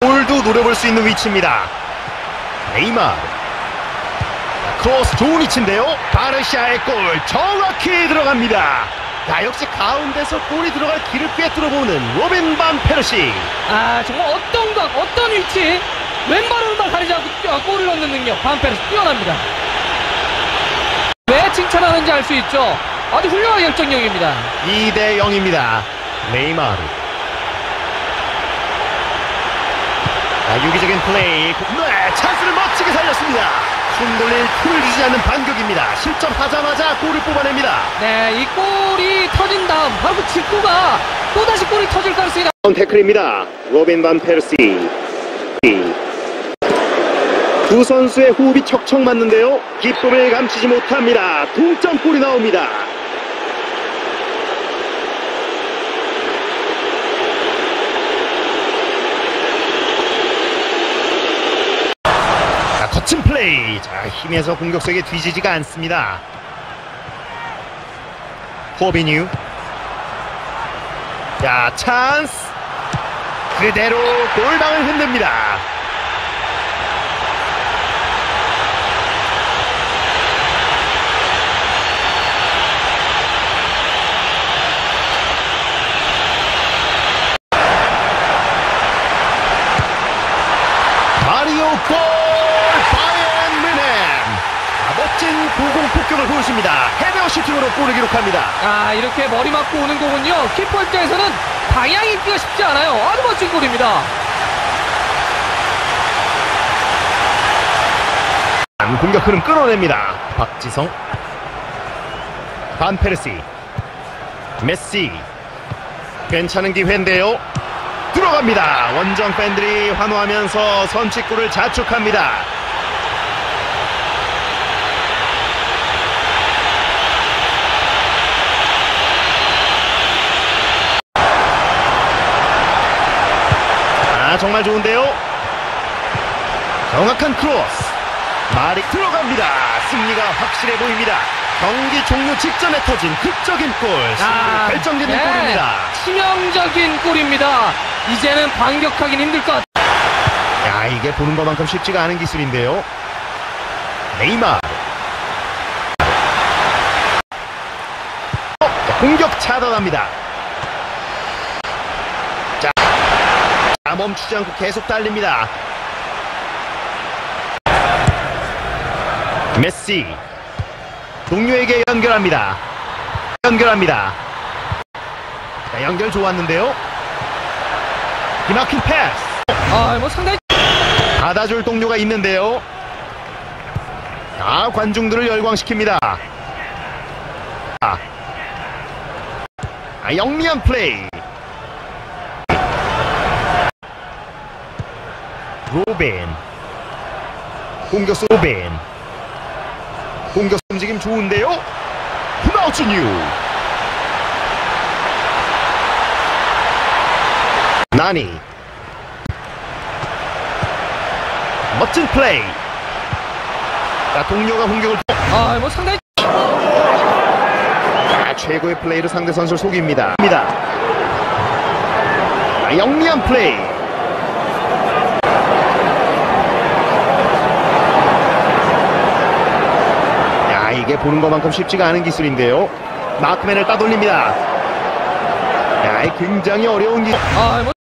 골도 노려볼 수 있는 위치입니다. 네이마르. 크로스 좋은 위치인데요. 바르샤의 골 정확히 들어갑니다. 야, 역시 가운데서 골이 들어갈 길을 꿰뚫어보는 로빈 반 페르시. 아 정말 어떤 각 어떤 위치 왼발 오른발 가리지 않고 골을 넣는 능력 반 페르스 뛰어납니다 왜 칭찬하는지 알 수 있죠 아주 훌륭한 결정력입니다 2대 0입니다. 네이마르. 자, 유기적인 플레이. 네, 찬스를 멋지게 살렸습니다. 숨 돌릴 틈을 주지 않는 반격입니다. 실점하자마자 골을 뽑아냅니다. 네 이 골이 터진 다음 바로 그 직구가 또다시 골이 터질 가능성이 나- 태클입니다. 로빈 반 페르시. 두 선수의 호흡이 척척 맞는데요. 기쁨을 감추지 못합니다. 동점골이 나옵니다. 플레이. 자, 힘에서 공격석에 뒤지지가 않습니다. 호비뉴. 자, 찬스. 그대로 골방을 흔듭니다. 마리오 골! 바이엔 뮤넨! 자, 멋진 고공 폭격을 보여줍니다. 헤더 슈팅으로 골을 기록합니다. 아 이렇게 머리 맞고 오는 공은요 키퍼 입장에서는 방향이 있기가 쉽지 않아요 아주 멋진 골입니다 공격 흐름 끊어냅니다. 박지성, 반페르시, 메시. 괜찮은 기회인데요. 들어갑니다. 원정 팬들이 환호하면서 선취골을 자축합니다. 정말 좋은데요. 정확한 크로스. 말이 들어갑니다. 승리가 확실해 보입니다. 경기 종료 직전에 터진 극적인 골. 승리를 결정짓는 네. 골입니다. 치명적인 골입니다 이제는 반격하긴 힘들 것 같아요 야, 이게 보는 것만큼 쉽지가 않은 기술인데요. 네이마르. 어, 자, 공격 차단합니다. 자, 자, 멈추지 않고 계속 달립니다. 메시. 동료에게 연결합니다. 연결합니다. 자, 연결 좋았는데요. 기막힌 패스. 아 뭐 상당히 받아줄 동료가 있는데요. 아, 관중들을 열광시킵니다. 아, 아, 영리한 플레이. 로벤. 공격수 로벤. 공격 움직임 좋은데요. 후나우츠뉴. 나니. 멋진 플레이. 자, 동료가 공격을 아뭐 상당히 자, 최고의 플레이로 상대 선수를 속입니다. 영리한 플레이. 야, 이게 보는 것만큼 쉽지가 않은 기술인데요. 마크맨을 따돌립니다. 야, 이 굉장히 어려운 기술. 아 뭐